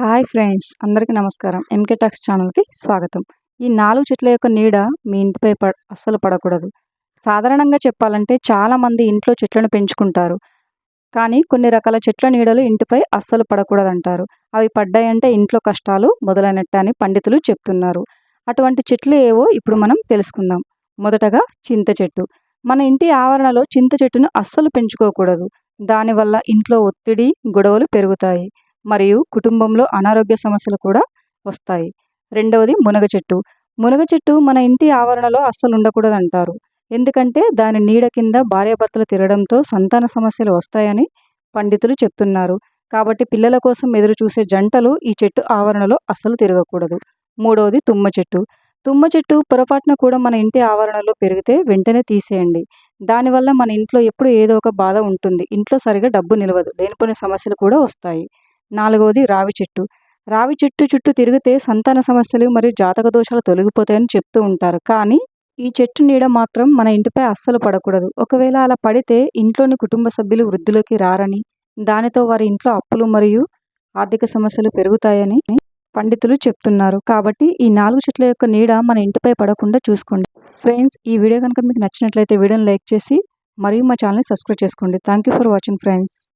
Hi friends అందరికీ నమస్కారం. MK talks ఛానల్కి స్వాగతం. ఈ నాలుగు చెట్ల యొక్క నీడ మీ ఇంటిపై ప అస్సలు పడకూడదు. సాధారణంగా చెప్పాలంటే చాలామంది ఇంట్లో చెట్లను పెంచుకుంటారు. కానీ కొన్ని రకాల చెట్ల నీడలు ఇంటిపై అస్సలు పడకూడదంటారు. అవి పడ్డాయంటే ఇంట్లో కష్టాలు మొదలైనట్టు అని పండితులు చెప్తున్నారు. అటువంటి చెట్లు ఏవో ఇప్పుడు మనం తెలుసుకుందాం. మొదటగా చింత చెట్టు. మన ఇంటి ఆవరణలో చింత చెట్టును అస్సలు పెంచుకోకూడదు. దానివల్ల ఇంట్లో ఒత్తిడి గొడవలు పెరుగుతాయి. మరియు కుటుంబంలో అనారోగ్య సమస్యలు కూడా వస్తాయి. రెండవది మునగ చెట్టు. మునగ చెట్టు మన ఇంటి ఆవరణలో అస్సలు ఉండకూడదు అంటారు ఎందుకంటే దాని నీడ కింద భార్యాభర్తలు తిరగడంతో సంతాన సమస్యలు వస్తాయని పండితులు చెప్తున్నారు. కాబట్టి పిల్లల కోసం ఎదురు చూసే జంటలు ఈ చెట్టు ఆవరణలో అస్సలు తిరగకూడదు. మూడవది తుమ్మ చెట్టు. తుమ్మ చెట్టు పొరపాటున కూడా మన ఇంటి ఆవరణలో పెరిగితే వెంటనే తీసేయండి. దానివల్ల మన ఇంట్లో ఎప్పుడు ఏదో ఒక బాధ ఉంటుంది. ఇంట్లో సరిగా డబ్బు నిలవదు. లేనిపోయిన సమస్యలు కూడా వస్తాయి. నాలుగవది రావి చెట్టు. రావి చెట్టు చుట్టూ తిరిగితే సంతాన సమస్యలు మరియు జాతక దోషాలు తొలగిపోతాయని చెప్తూ ఉంటారు. కానీ ఈ చెట్టు నీడ మాత్రం మన ఇంటిపై అస్సలు పడకూడదు. ఒకవేళ అలా పడితే ఇంట్లోని కుటుంబ సభ్యులు వృద్ధిలోకి రారని దానితో వారి ఇంట్లో అప్పులు మరియు ఆర్థిక సమస్యలు పెరుగుతాయని పండితులు చెప్తున్నారు. కాబట్టి ఈ నాలుగు చెట్ల యొక్క నీడ మన ఇంటిపై పడకుండా చూసుకోండి. ఫ్రెండ్స్ ఈ వీడియో కనుక మీకు నచ్చినట్లయితే వీడియోని లైక్ చేసి మరియు మా ఛానల్ని సబ్స్క్రైబ్ చేసుకోండి. Thank you for watching friends.